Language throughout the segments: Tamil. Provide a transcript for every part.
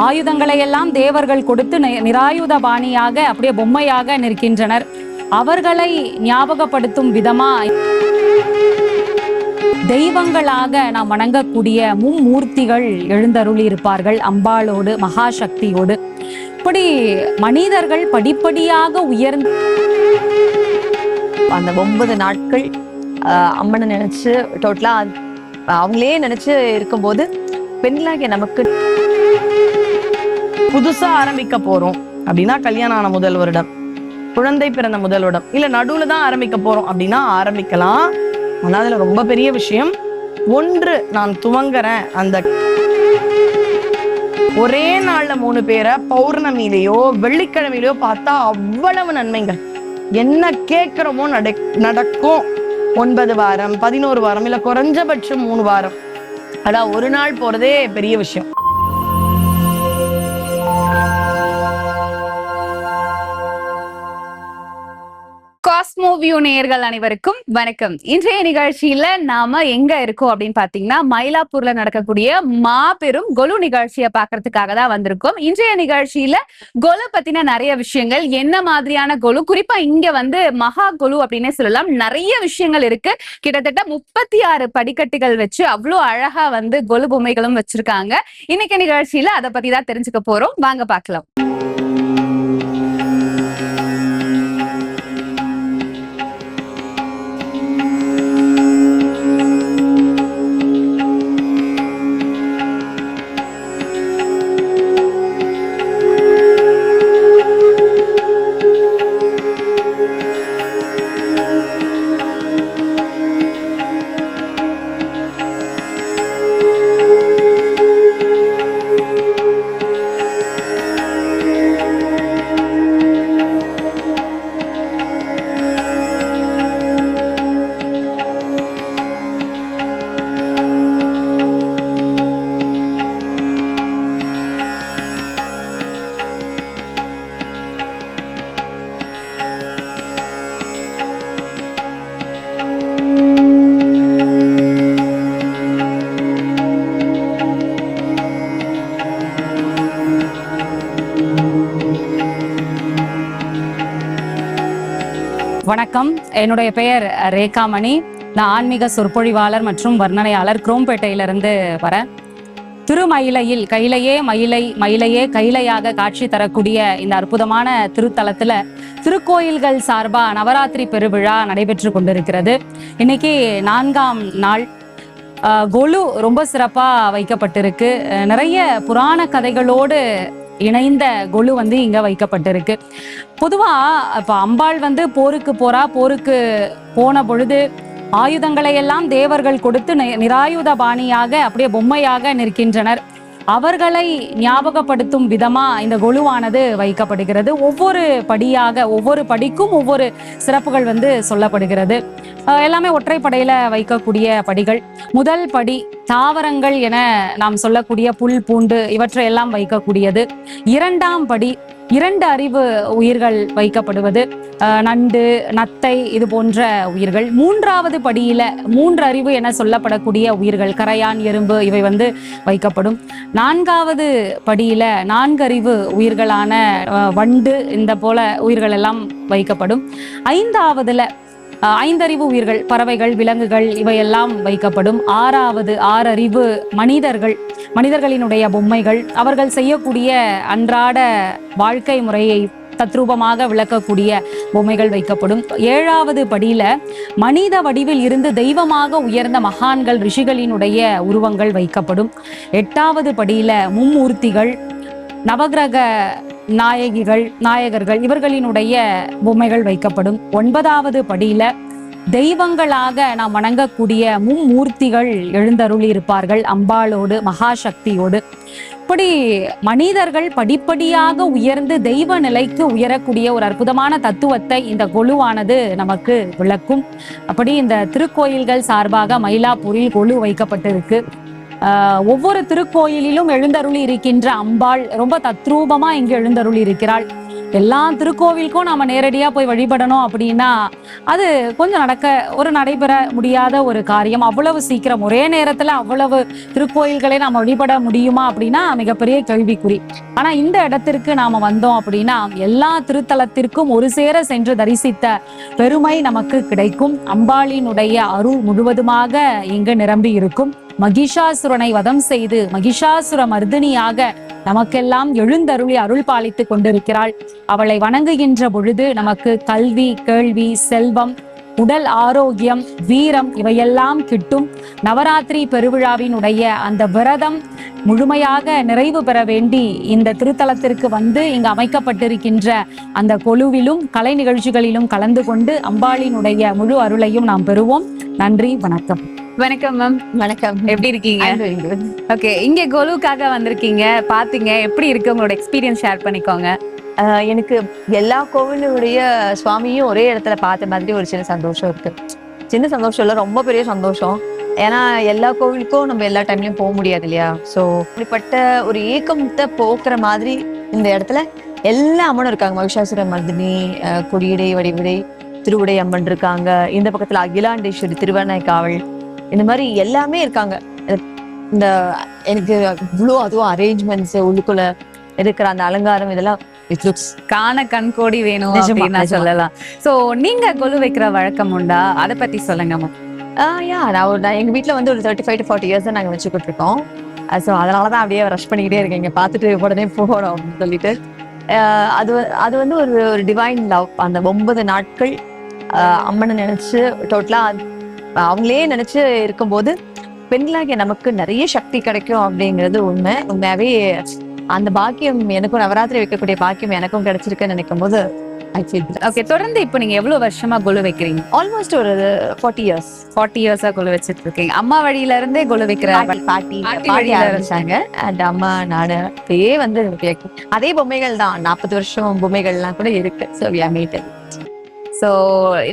ஆயுதங்களை எல்லாம் தேவர்கள் கொடுத்து நிராயுத பாணியாக அப்படியே பொம்மையாக நிற்கின்றனர். அவர்களை ஞாபகப்படுத்தும் விதமா தெய்வங்களாக நாம் வணங்கக்கூடிய மும்மூர்த்திகள் எழுந்தருளி இருப்பார்கள் அம்பாளோடு மகாசக்தியோடு. இப்படி மனிதர்கள் படிப்படியாக உயர்ந்து அந்த ஒன்பது நாட்கள் அம்மனை நினைச்சு டோட்டலா அவங்களே நினைச்சு இருக்கும்போது பெண்களாகிய நமக்கு புதுசா ஆரம்பிக்க போறோம். அப்படின்னா கல்யாணம் ஆன முதல் வருடம் குழந்தை பிறந்த முதல் வருடம் இல்ல நடுவுல தான் ஆரம்பிக்க போறோம் அப்படின்னா ஆரம்பிக்கலாம். ஆனா அதுல ரொம்ப பெரிய விஷயம் ஒன்று நான் துவங்குறேன். அந்த ஒரே நாள்ல மூணு பேரை பௌர்ணமியிலேயோ வெள்ளிக்கிழமையிலயோ பார்த்தா அவ்வளவு நன்மைகள். என்ன கேட்கிறோமோ நட நடக்கும். ஒன்பது வாரம் பதினோரு வாரம் இல்ல குறைஞ்சபட்சம் மூணு வாரம். அதான் ஒரு நாள் போறதே பெரிய விஷயம். காஸ்மோ நேயர்கள் அனைவருக்கும் வணக்கம். இன்றைய நிகழ்ச்சியில நாம எங்க இருக்கோம் அப்படின்னு பாத்தீங்கன்னா மயிலாப்பூர்ல நடக்கக்கூடிய மாபெரும் கொலு நிகழ்ச்சியை பாக்குறதுக்காக தான் வந்திருக்கோம். இன்றைய நிகழ்ச்சியில கொலு பத்தின நிறைய விஷயங்கள் என்ன மாதிரியான கொலு? குறிப்பா இங்க வந்து மகா கொலு அப்படின்னே சொல்லலாம். நிறைய விஷயங்கள் இருக்கு. கிட்டத்தட்ட முப்பத்தி ஆறு படிக்கட்டுகள் வச்சு அவ்வளோ அழகா வந்து கொலு பொம்மைகளும் வச்சிருக்காங்க. இன்னைக்கு நிகழ்ச்சியில அதை பத்தி தான் தெரிஞ்சுக்க போறோம். வாங்க பாக்கலாம் வணக்கம். என்னுடைய பெயர் ரேகாமணி. நான் ஆன்மீக சொற்பொழிவாளர் மற்றும் வர்ணனையாளர் குரோம்பேட்டையிலிருந்து வரேன். திருமயிலையில் கையிலையே மயிலை மயிலையே கைலையாக காட்சி தரக்கூடிய இந்த அற்புதமான திருத்தலத்துல திருக்கோயில்கள் சார்பா நவராத்திரி பெருவிழா நடைபெற்று கொண்டிருக்கிறது. இன்னைக்கு நான்காம் நாள். கொலு ரொம்ப சிறப்பாக வைக்கப்பட்டிருக்கு. நிறைய புராண கதைகளோடு இணைந்த கொலு வந்து இங்க வைக்கப்பட்டிருக்கு. பொதுவா இப்ப அம்பாள் வந்து போருக்கு போறா போருக்கு போன பொழுது ஆயுதங்களை எல்லாம் தேவர்கள் கொடுத்து நி- நிராயுத பாணியாக அப்படியே பொம்மையாக நிற்கின்றனர். அவர்களை ஞாபகப்படுத்தும் விதமா இந்த கொலுவானது வைக்கப்படுகிறது. ஒவ்வொரு படியாக ஒவ்வொரு படிக்கும் ஒவ்வொரு சிறப்புகள் வந்து சொல்லப்படுகிறது. எல்லாமே ஒற்றைப்படையில வைக்கக்கூடிய படிகள். முதல் படி தாவரங்கள் என நாம் சொல்லக்கூடிய புல் பூண்டு இவற்றை எல்லாம் வைக்கக்கூடியது. இரண்டாம் படி இரண்டு அறிவு உயிர்கள் வைக்கப்படுவது அஹ் நண்டு நத்தை இது போன்ற உயிர்கள். மூன்றாவது படியில மூன்று அறிவு என சொல்லப்படக்கூடிய உயிர்கள் கரையான் எறும்பு இவை வந்து வைக்கப்படும். நான்காவது படியில நான்கறிவு உயிர்களான வண்டு இந்த போல உயிர்கள் எல்லாம் வைக்கப்படும். ஐந்தாவதுல ஐந்தறிவு உயிர்கள் பறவைகள் விலங்குகள் இவையெல்லாம் வைக்கப்படும். ஆறாவது ஆறறிவு மனிதர்கள் மனிதர்களினுடைய பொம்மைகள். அவர்கள் செய்யக்கூடிய அன்றாட வாழ்க்கை முறையை தத்ரூபமாக விளக்கக்கூடிய பொம்மைகள் வைக்கப்படும். ஏழாவது படியில மனித வடிவில் இருந்து தெய்வமாக உயர்ந்த மகான்கள் ரிஷிகளினுடைய உருவங்கள் வைக்கப்படும். எட்டாவது படியில மும்மூர்த்திகள் நவகிரக நாயகிகள் நாயகர்கள் இவர்களினுடைய பொம்மைகள் வைக்கப்படும். ஒன்பதாவது படியில தெய்வங்களாக நாம் வணங்கக்கூடிய மும்மூர்த்திகள் எழுந்தருளி இருப்பார்கள். அம்பாளோடு மகாசக்தியோடு. இப்படி மனிதர்கள் படிப்படியாக உயர்ந்து தெய்வ நிலைக்கு உயரக்கூடிய ஒரு அற்புதமான தத்துவத்தை இந்த கொலுவானது நமக்கு விளக்கும். அப்படி இந்த திருக்கோயில்கள் சார்பாக மயிலாப்பூரில் கொலு வைக்கப்பட்டிருக்கு. ஒவ்வொரு திருக்கோயிலிலும் எழுந்தருளி இருக்கின்ற அம்பாள் ரொம்ப தத்ரூபமா இங்கு எழுந்தருளி இருக்கிறாள். எல்லா திருக்கோவிலுக்கும் நாம நேரடியா போய் வழிபடணும் அப்படின்னா அது கொஞ்சம் நடக்க ஒரு நடைபெற முடியாத ஒரு காரியம். அவ்வளவு சீக்கிரம் ஒரே நேரத்துல அவ்வளவு திருக்கோயில்களை நாம வழிபட முடியுமா அப்படின்னா மிகப்பெரிய கேள்விக்குறி. ஆனா இந்த இடத்திற்கு நாம வந்தோம் அப்படின்னா எல்லா திருத்தலத்திற்கும் ஒரு சேர சென்று தரிசித்த பெருமை நமக்கு கிடைக்கும். அம்பாளினுடைய அருள் முழுவதுமாக இங்கு நிரம்பி இருக்கும். மகிஷாசுரனை வதம் செய்து மகிஷாசுர மர்தினியாக நமக்கெல்லாம் எழுந்தருளி அருள் பாலித்துக் கொண்டிருக்கிறாள். அவளை வணங்குகின்ற பொழுது நமக்கு கல்வி கேள்வி செல்வம் உடல் ஆரோக்கியம் வீரம் இவையெல்லாம் கிட்டும். நவராத்திரி பெருவிழாவினுடைய அந்த விரதம் முழுமையாக நிறைவு பெற வேண்டி இந்த திருத்தலத்திற்கு வந்து இங்கு அமைக்கப்பட்டிருக்கின்ற அந்த கொலுவிலும் கலை நிகழ்ச்சிகளிலும் கலந்து கொண்டு அம்பாளினுடைய முழு அருளையும் நாம் பெறுவோம். நன்றி வணக்கம். வணக்கம் மேம் வணக்கம். எப்படி இருக்கீங்க. ஓகே இங்க கொலுக்காக வந்திருக்கீங்க. பாத்தீங்க எப்படி இருக்கு? உங்களோட எக்ஸ்பீரியன்ஸ் ஷேர் பண்ணிக்கோங்க. எனக்கு எல்லா கோவிலுடைய சுவாமியும் ஒரே இடத்துல பார்த்த மாதிரி ஒரு சின்ன சந்தோஷம் இருக்கு. சின்ன சந்தோஷம் இல்ல ரொம்ப பெரிய சந்தோஷம். ஏன்னா எல்லா கோவிலுக்கும் நம்ம எல்லா டைம்லயும் போக முடியாது இல்லையா? ஸோ இப்படிப்பட்ட ஒரு ஏக்கத்தை போக்குற மாதிரி இந்த இடத்துல எல்லா அம்மனும் இருக்காங்க. மகிஷாசுர மர்தினி கொடியடை வடிவிடை திருவுடை அம்மன் இருக்காங்க. இந்த பக்கத்துல அகிலாண்டேஸ்வரி திருவண்ணாய்க்காவல் இந்த மாதிரி எல்லாமே இருக்காங்க. இந்த எனக்கு இவ்வளோ அதுவும் அரேஞ்ச்மெண்ட்ஸ் உள்ளுக்குள்ள இருக்கிற அந்த அலங்காரம் இதெல்லாம் இட் லுக்ஸ் காண கண்கோடி வேணும் அப்படின்னு. சொல்லலாம். சோ நீங்க கொலு வைக்கிற வழக்கம் உண்டா? அத பத்தி சொல்லுங்க யா நான் ஒரு நான் எங்க வீட்ல வந்து ஒரு thirty five to forty years தான் நாங்க வச்சுக்கிட்டு இருக்கோம். ஸோ அதனால தான் அப்படியே ரஷ் பண்ணிக்கிட்டே இருக்கேன். இங்க பார்த்துட்டு உடனே போகணும் அப்படின்னு சொல்லிட்டு. அது அது வந்து ஒரு ஒரு டிவைன் லவ் அந்த ஒன்பது நாட்கள் அம்மனை நினைச்சு டோட்டலா அவங்களே நினைச்சு இருக்கும்போது பெண்களாகிய நமக்கு நிறைய சக்தி கிடைக்கும் அப்படிங்கிறது உண்மை. உண்மையாவே அந்த பாக்கியம் எனக்கும் நவராத்திரி வைக்கக்கூடிய பாக்கியம் எனக்கும் கிடைச்சிருக்குன்னு நினைக்கும் போது ஓகே தொடர்ந்து இப்போ நீங்க எவ்வளவு வருஷமா கொலு வைக்கிறீங்க? ஆல்மோஸ்ட் ஒரு ஃபார்ட்டி இயர்ஸ் ஃபார்ட்டி இயர்ஸா கொலு வச்சிட்டு இருக்கீங்க அம்மா வழியில இருந்தே கொலு வைக்கிற பாட்டி வழியில ஆரம்பிச்சாங்க. அண்ட் அம்மா நானு அப்படியே வந்து அதே பொம்மைகள் தான். நாற்பது வருஷம் பொம்மைகள்லாம் கூட இருக்கு. ஸோ வி மீட் சோ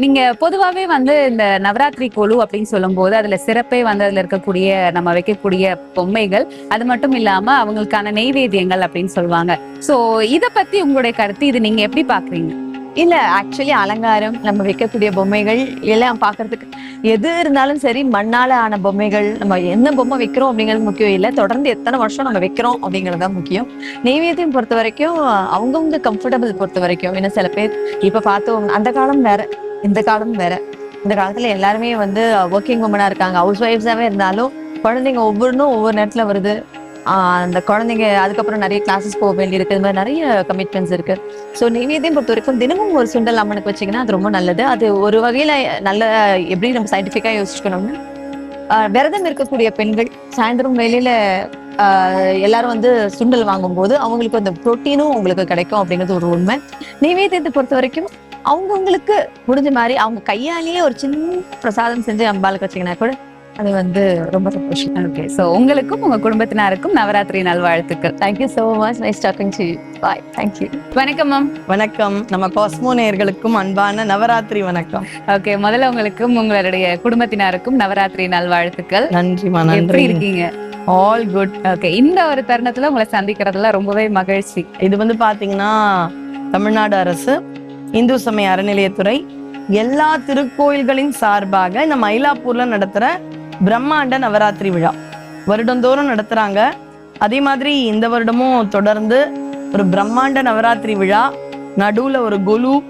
நீங்க பொதுவாவே வந்து இந்த நவராத்திரி கொலு அப்படின்னு சொல்லும்போது அதுல சிறப்பே வந்து அதுல இருக்கக்கூடிய நம்ம வைக்கக்கூடிய பொம்மைகள். அது மட்டும் இல்லாம அவங்களுக்கான நெய்வேத்தியங்கள் அப்படின்னு சொல்லுவாங்க. சோ இத பத்தி உங்களுடைய கருத்து இது நீங்க எப்படி பாக்குறீங்க? இல்ல ஆக்சுவலி அலங்காரம் நம்ம வைக்கக்கூடிய பொம்மைகள் எல்லாம் பாக்குறதுக்கு எது இருந்தாலும் சரி மண்ணால ஆன பொம்மைகள் நம்ம என்ன பொம்மை வைக்கிறோம் அப்படிங்கிறது முக்கியம் இல்லை. தொடர்ந்து எத்தனை வருஷம் நம்ம வைக்கிறோம் அப்படிங்கிறது தான் முக்கியம். நெய்வேத்தியம் பொறுத்த வரைக்கும் அவங்கவுங்க கம்ஃபர்டபுள் பொறுத்த வரைக்கும் ஏன்னா சில பேர் இப்ப பார்த்தோம் அந்த காலம் வேற இந்த காலம் வேற. இந்த காலத்துல எல்லாருமே வந்து ஒர்க்கிங் உமனா இருக்காங்க. ஹவுஸ் ஒய்ஃப்ஸாவே இருந்தாலும் குழந்தைங்க ஒவ்வொன்றும் ஒவ்வொரு நேரத்துல வருது. அந்த குழந்தைங்க அதுக்கப்புறம் நிறைய கிளாஸஸ் போக வேண்டியிருக்கு. இது மாதிரி நிறைய கமிட்மெண்ட்ஸ் இருக்கு. ஸோ நெய்வேத்தியம் பொறுத்த வரைக்கும் தினமும் ஒரு சுண்டல் அம்மனுக்கு வச்சீங்கன்னா அது ரொம்ப நல்லது. அது ஒரு வகையில நல்ல எப்படி நம்ம சயின்டிஃபிக்காக யோசிச்சுக்கணும்னா ஆஹ் விரதம் இருக்கக்கூடிய பெண்கள் சாயந்தரம் வேலையில ஆஹ் எல்லாரும் வந்து சுண்டல் வாங்கும்போது அவங்களுக்கு அந்த புரோட்டீனும் உங்களுக்கு கிடைக்கும் அப்படிங்கிறது ஒரு உண்மை. நெய்வேத்தியத்தை பொறுத்த வரைக்கும் அவங்கவுங்களுக்கு முடிஞ்ச மாதிரி அவங்க கையாலேயே ஒரு சின்ன பிரசாதம் செஞ்சு அம்பாளுக்கு வச்சீங்கன்னா கூட அது வந்து ரொம்ப சந்தோஷம். ஓகே சோ உங்களுக்கும் உங்க குடும்பத்தினருக்கும் நவராத்திரி நல்வாழ்த்துக்கள். Thank you so much nice talking to bye thank you வணக்கம் மேம் வணக்கம். நம்ம காஸ்மோ நேயர்களுக்கும் அன்பான நவராத்திரி வணக்கம். ஓகே முதல்ல உங்களுக்கும் உங்களுடைய குடும்பத்தினருக்கும் நவராத்திரி நல்வாழ்த்துக்கள். நன்றிமா எப்படி நன்றி. இருக்கீங்க? ஆல் குட் ஓகே இந்த ஒரு தருணத்துல உங்களை சந்திக்கிறதுல ரொம்பவே மகிழ்ச்சி. இது வந்து பாத்தீங்கன்னா தமிழ்நாடு அரசு இந்து சமய அறநிலையத்துறை எல்லா திருக்கோயில்களின் சார்பாக இந்த மயிலாப்பூர்ல நடத்துற பிரம்மாண்ட நவராத்திரி விழா. வருடந்தோறும் நடத்துகிறாங்க அதே மாதிரி இந்த வருடமும் தொடர்ந்து ஒரு பிரம்மாண்ட நவராத்திரி விழா. நடுவில் ஒரு கொலு.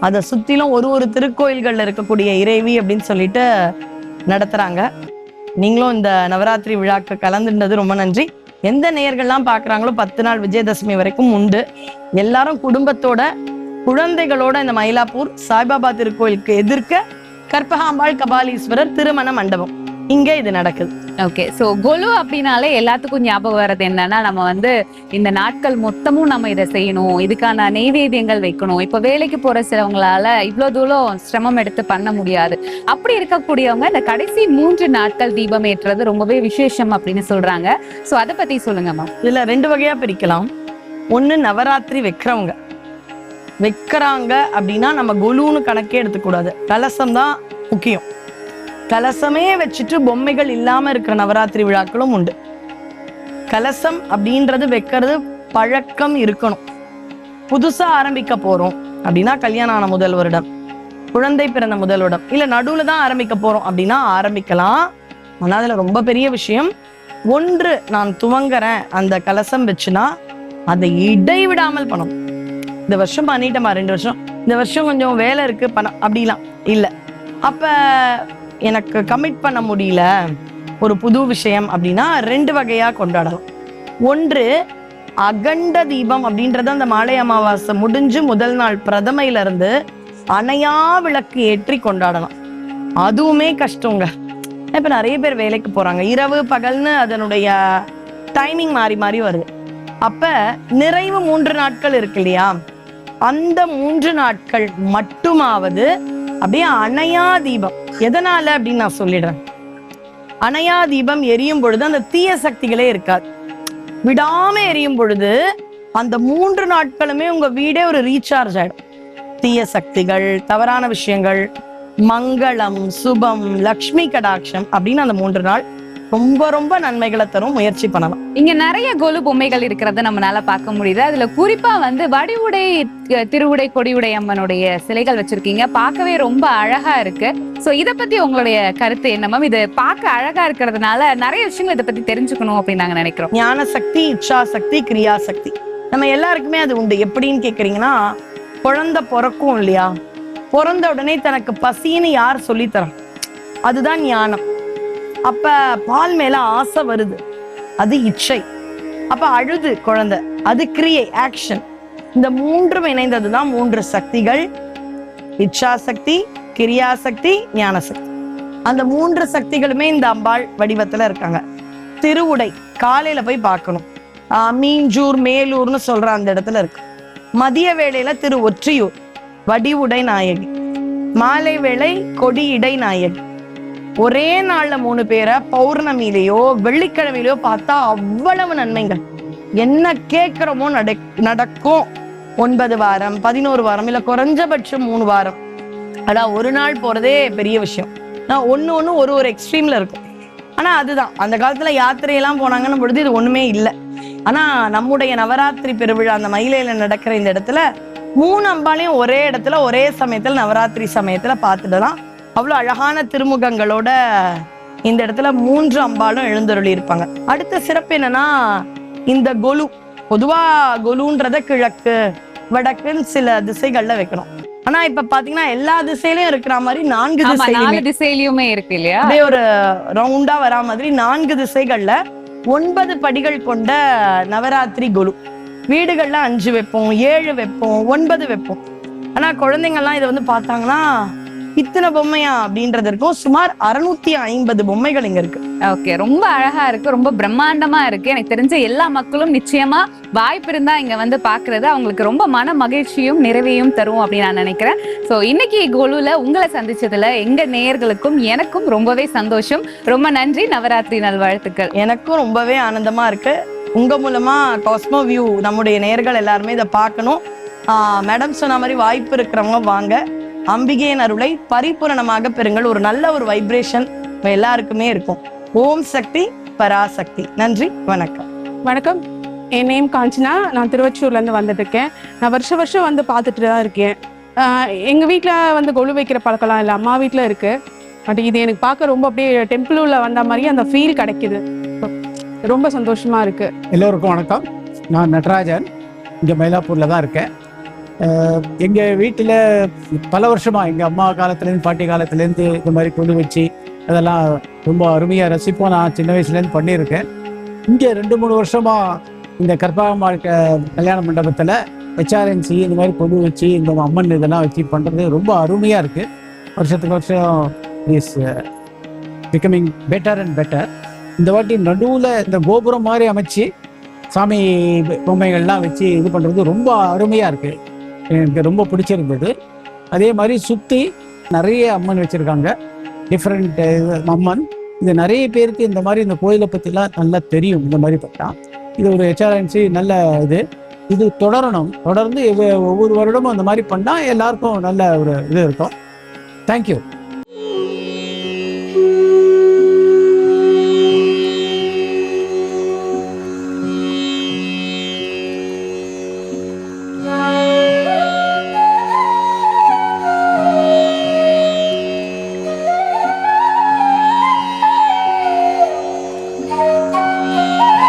அதை சுற்றிலும் ஒரு ஒரு திருக்கோயில்களில் இருக்கக்கூடிய இறைவி அப்படின்னு சொல்லிட்டு நடத்துகிறாங்க நீங்களும் இந்த நவராத்திரி விழாக்கு கலந்துட்டது ரொம்ப நன்றி. எந்த நேயர்கள்லாம் பார்க்குறாங்களோ பத்து நாள் விஜயதசமி வரைக்கும் உண்டு. எல்லாரும் குடும்பத்தோட குழந்தைகளோட இந்த மயிலாப்பூர் சாய்பாபா திருக்கோயிலுக்கு எதிர்க்க கற்பகாம்பாள் கபாலீஸ்வரர் திருமண மண்டபம். இங்க இது நடக்குது. ஓகே சோ கொலு அப்படின்னாலே எல்லாத்துக்கும் ஞாபகம் வர்றது என்னன்னா நம்ம வந்து இந்த நாட்கள் மொத்தமும் நம்ம இதை செய்யணும். இதுக்கான நெய்வேத்தியங்கள் வைக்கணும். இப்ப வேலைக்கு போற சிலவங்களால இவ்வளவு தூரம் சிரமம் எடுத்து பண்ண முடியாது. அப்படி இருக்கக்கூடியவங்க இந்த கடைசி மூன்று நாட்கள் தீபம் ஏற்றுறது ரொம்பவே விசேஷம் அப்படின்னு சொல்றாங்க. சோ அதை பத்தி சொல்லுங்க மேம் இதுல ரெண்டு வகையா பிரிக்கலாம். ஒண்ணு நவராத்திரி வைக்கிறவங்க. வைக்கிறாங்க அப்படின்னா நம்ம கொலுன்னு கணக்கே எடுத்துக்கூடாது கலசம் தான் முக்கியம். கலசமே வச்சுட்டு பொம்மைகள் இல்லாம இருக்கிற நவராத்திரி விழாக்களும் உண்டு. கலசம் அப்படின்றது வைக்கிறது பழக்கம் இருக்கணும். புதுசா ஆரம்பிக்க போறோம் அப்படின்னா கல்யாணம் ஆன முதல் வருடம் குழந்தை பிறந்த முதல் வருடம் இல்ல நடுவுல தான் ஆரம்பிக்க போறோம் அப்படின்னா ஆரம்பிக்கலாம். ஆனால் அதுல ரொம்ப பெரிய விஷயம் ஒன்று நான் துவங்குறேன் அந்த கலசம் வச்சுனா அதை இடைவிடாமல் பணம் இந்த வருஷம் பண்ணிட்டேம்மா ரெண்டு வருஷம். இந்த வருஷம் கொஞ்சம் வேலை இருக்கு பணம் அப்படிலாம் இல்ல. அப்ப எனக்கு கமிட் பண்ண முடியல ஒரு புது விஷயம் அப்படின்னா ரெண்டு வகையாக கொண்டாடலாம் ஒன்று அகண்ட தீபம் அப்படின்றது அந்த மாலை அமாவாசை முடிஞ்சு முதல் நாள் பிரதமையில இருந்து அணையா விளக்கு ஏற்றி கொண்டாடலாம் அதுவுமே கஷ்டங்க. இப்போ நிறைய பேர் வேலைக்கு போகிறாங்க இரவு பகல்னு அதனுடைய டைமிங் மாறி மாறி வருது. அப்போ நிறைவு மூன்று நாட்கள் இருக்கு இல்லையா? அந்த மூன்று நாட்கள் மட்டுமாவது அப்படியே அணையா தீபம். எதனால அப்படின்னு நான் சொல்லிடுறேன். அணையா தீபம் எரியும் பொழுது அந்த தீய சக்திகளே இருக்காது. விடாம எரியும் பொழுது அந்த மூன்று நாட்களுமே உங்க வீடே ஒரு ரீசார்ஜ் ஆயிடும். தீய சக்திகள் தவறான விஷயங்கள் மங்களம் சுபம் லக்ஷ்மி கடாட்சம் அப்படின்னு அந்த மூன்று நாள் ரொம்ப ரொம்ப நன்மைகளை தரும். முயற்சி பண்ணலாம். இங்க நிறைய கொலு பொம்மைகள் இருக்கிறத நம்மளால பார்க்க முடியுது. அதுல குறிப்பா வந்து வடிவுடை திருவுடை கொடியுடை அம்மனுடைய சிலைகள் வச்சிருக்கீங்க. பார்க்கவே ரொம்ப அழகா இருக்கு. சோ இத பத்தி உங்களுடைய கருத்து என்ன மேம் இது பார்க்க அழகா இருக்கிறதுனால நிறைய விஷயங்கள் இதை பத்தி தெரிஞ்சுக்கணும் அப்படின்னு நாங்க நினைக்கிறோம். ஞான சக்தி இச்சா சக்தி கிரியா சக்தி நம்ம எல்லாருக்குமே அது உண்டு. எப்படின்னு கேக்குறீங்கன்னா குழந்தை பிறக்கும் இல்லையா? பிறந்த உடனே தனக்கு பசின்னு யார் சொல்லித் தரா அதுதான் ஞானம். அப்ப பால் மேல ஆசை வருது. அது இச்சை. அப்ப அழுது குழந்தை. அது கிரியை ஆக்ஷன் இந்த மூன்றும் இணைந்ததுதான் மூன்று சக்திகள். இச்சா சக்தி கிரியா அந்த மூன்று சக்திகளுமே இந்த அம்பாள் வடிவத்துல இருக்காங்க. திருவுடை காலையில போய் பார்க்கணும். ஆஹ் மீஞ்சூர் மேலூர்னு சொல்ற அந்த இடத்துல இருக்கு. மதிய வேளையில திரு ஒற்றியூர் வடிவுடை நாயகி. மாலை வேளை கொடியிடை நாயகி. ஒரே நாள்ல மூணு பேரை பௌர்ணமியிலேயோ வெள்ளிக்கிழமையிலயோ பார்த்தா அவ்வளவு நன்மைகள். என்ன கேட்கிறோமோ நடக்கும். ஒன்பது வாரம் பதினோரு வாரம் இல்ல குறைஞ்சபட்சம் மூணு வாரம். அதான் ஒரு நாள் போறதே பெரிய விஷயம். நான் ஒண்ணு ஒண்ணு ஒரு ஒரு எக்ஸ்ட்ரீம்ல இருக்கும். ஆனா அதுதான். அந்த காலத்துல யாத்திரையெல்லாம் போனாங்கன்னு பொழுது இது ஒண்ணுமே இல்லை. ஆனா நம்முடைய நவராத்திரி பெருவிழா அந்த மயிலையில நடக்கிற இந்த இடத்துல மூணு அம்பாலையும் ஒரே இடத்துல ஒரே சமயத்துல நவராத்திரி சமயத்துல பார்த்துடலாம் அவ்வளவு அழகான திருமுகங்களோட இந்த இடத்துல மூன்று அம்பாலும் எழுந்தருளி இருப்பாங்க அடுத்த சிறப்பு என்னன்னா இந்த கொலு பொதுவா கொலுன்றத கிழக்கு வடக்குன்னு சில திசைகள்ல வைக்கணும். ஆனா இப்ப பாத்தீங்கன்னா எல்லா திசையிலயும் இருக்கிற மாதிரி நான்கு திசையிலயுமே இருக்கு இல்லையா? அப்படியே ஒரு ரவுண்டா வரா மாதிரி நான்கு திசைகள்ல ஒன்பது படிகள் கொண்ட நவராத்திரி குழு வீடுகள்ல அஞ்சு வைப்போம் ஏழு வைப்போம் ஒன்பது வைப்போம். ஆனா குழந்தைங்கள்லாம் இதை வந்து பார்த்தாங்கன்னா இத்தனை பொம்மையா அப்படின்றது இருக்கும். சுமார் அறுநூத்தி ஐம்பது பொம்மைகள் இங்க இருக்கு. ஓகே ரொம்ப அழகா இருக்கு ரொம்ப பிரம்மாண்டமா இருக்கு. எனக்கு தெரிஞ்ச எல்லா மக்களும் நிச்சயமா வாய்ப்பு இருந்தா இங்க வந்து பாக்குறது அவங்களுக்கு ரொம்ப மன மகிழ்ச்சியும் நிறைவையும் தரும் அப்படின்னு நான் நினைக்கிறேன். சோ இன்னைக்கு கொலுல உங்களை சந்திச்சதுல எங்க நேயர்களுக்கும் எனக்கும் ரொம்பவே சந்தோஷம். ரொம்ப நன்றி நவராத்திரி நல்வாழ்த்துக்கள். எனக்கும் ரொம்பவே ஆனந்தமா இருக்கு. உங்க மூலமா காஸ்மோ வியூ நம்முடைய நேர்கள் எல்லாருமே இதை பார்க்கணும். மேடம் சொன்ன மாதிரி வாய்ப்பு இருக்கிறவங்க வாங்க. அம்பிகையின் அருளை பரிபூரணமாக பெறுங்கள். ஒரு நல்ல ஒரு வைப்ரேஷன் எல்லாருக்குமே இருக்கும். ஓம் சக்தி பராசக்தி. நன்றி வணக்கம். வணக்கம். என் நேம் காஞ்சனா. நான் திருவச்சூர்லேருந்து வந்துட்டுருக்கேன் நான் வருஷ வருஷம் வந்து பார்த்துட்டு தான் இருக்கேன். ஆஹ் எங்க வீட்டில் வந்து கொலு வைக்கிற பழக்கம்லாம் இல்லை. அம்மா வீட்டில் இருக்கு. பட் இது எனக்கு பார்க்க ரொம்ப அப்படியே டெம்பிள் உள்ள வந்த மாதிரியே அந்த ஃபீல் கிடைக்குது. ரொம்ப சந்தோஷமா இருக்கு. எல்லோருக்கும் வணக்கம். நான் நடராஜன். இங்கே மயிலாப்பூரில் தான் இருக்கேன். எங்கள் வீட்டில் பல வருஷமாக எங்கள் அம்மா காலத்துலேருந்து பாட்டி காலத்துலேருந்து இந்த மாதிரி கொண்டு வச்சு அதெல்லாம் ரொம்ப அருமையாக ரசிப்போம். நான் சின்ன வயசுலேருந்து பண்ணியிருக்கேன். இங்கே ரெண்டு மூணு வருஷமாக இந்த கற்பகம்மாள் கல்யாண மண்டபத்தில் ஹெச்ஆர்என்சி இந்த மாதிரி கொண்டு வச்சு இந்த அம்மன் இதெல்லாம் வச்சு பண்ணுறது ரொம்ப அருமையாக இருக்குது வருஷத்துக்கு வருஷம் is becoming better and better இந்த வாட்டி நடுவில் இந்த கோபுரம் மாதிரி அமைச்சு சாமி பொம்மைகள்லாம் வச்சு இது பண்ணுறது ரொம்ப அருமையாக இருக்குது எனக்கு ரொம்ப பிடிச்சிருந்தது. அதே மாதிரி சுற்றி நிறைய அம்மன் வச்சுருக்காங்க. டிஃப்ரெண்ட் அம்மன். இது நிறைய பேருக்கு இந்த மாதிரி இந்த கோயிலை பற்றிலாம் நல்லா தெரியும் இந்த மாதிரி பார்த்தா. இது ஒரு ஹெச்ஆர்என்சி நல்ல இது. இது தொடரணும். தொடர்ந்து ஒவ்வொரு வருடமும் அந்த மாதிரி பண்ணால் எல்லாருக்கும் நல்ல ஒரு இது இருக்கும். தேங்க்யூ